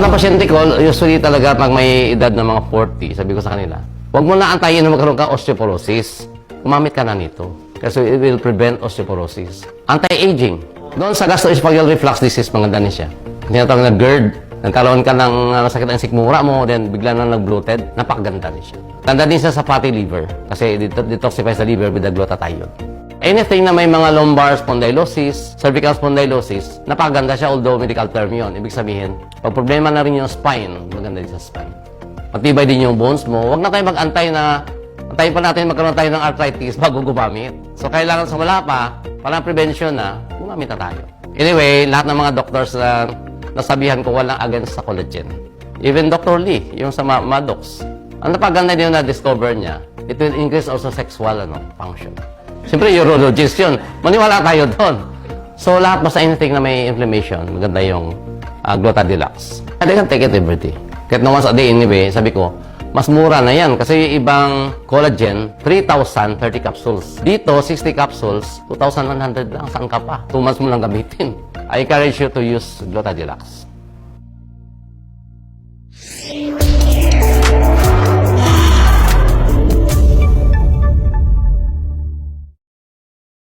Ang pasyente ko, usually talaga pag may edad ng mga 40, sabi ko sa kanila, huwag mo na antayin na magkaroon ka osteoporosis. Gumamit ka na nito. Kasi it will prevent osteoporosis. Anti-aging. Doon sa gastroesophageal reflux disease, maganda din siya. Tinatawag na GERD. Nagkaroon ka ng uh, sakit ng sikmura mo, then bigla na nag-bloated, napakaganda din siya. Tanda din siya sa fatty liver kasi det- detoxifies the liver with the glutathione. Anything na may mga lumbar spondylosis, cervical spondylosis, napakaganda siya although medical term yun. Ibig sabihin, pag problema na rin yung spine, maganda din sa spine. Matibay din yung bones mo. Huwag na tayo mag-antay na antayin pa natin magkaroon tayo ng arthritis bago gumamit. So, kailangan sa wala pa, parang prevention na, gumamit na tayo. Anyway, lahat ng mga doctors na nasabihan ko walang against sa collagen. Even Dr. Lee, yung sa Ma- Maddox, ang napaganda din na discover niya, it will increase also sexual ano, function. Siyempre, urologist yun. Maniwala tayo doon. So, lahat basta anything na may inflammation, maganda yung uh, Glutadilax. They can take it every day. Kahit na once a day anyway, sabi ko, mas mura na yan. Kasi ibang collagen, 3,000, 30 capsules. Dito, 60 capsules, 2,100 lang. Saan ka pa? 2 months mo lang gamitin. I encourage you to use Glutadilax.